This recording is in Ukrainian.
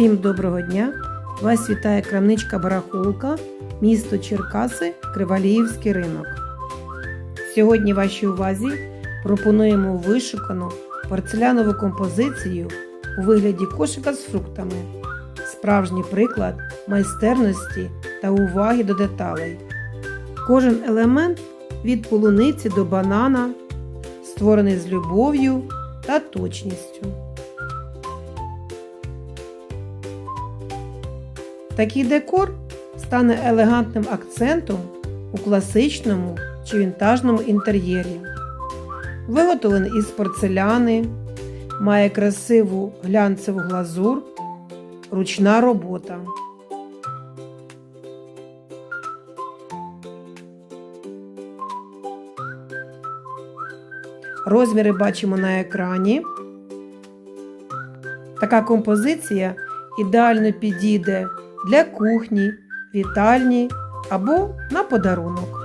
Всім доброго дня! Вас вітає крамничка Барахолка, місто Черкаси, Криваліївський ринок. Сьогодні вашій увазі пропонуємо вишукану порцелянову композицію у вигляді кошика з фруктами. Справжній приклад майстерності та уваги до деталей. Кожен елемент від полуниці до банана створений з любов'ю та точністю. Такий декор стане елегантним акцентом у класичному чи вінтажному інтер'єрі. Виготовлений із порцеляни, має красиву глянцеву глазур, ручна робота. Розміри бачимо на екрані. Така композиція ідеально підійде для кухні, вітальні або на подарунок.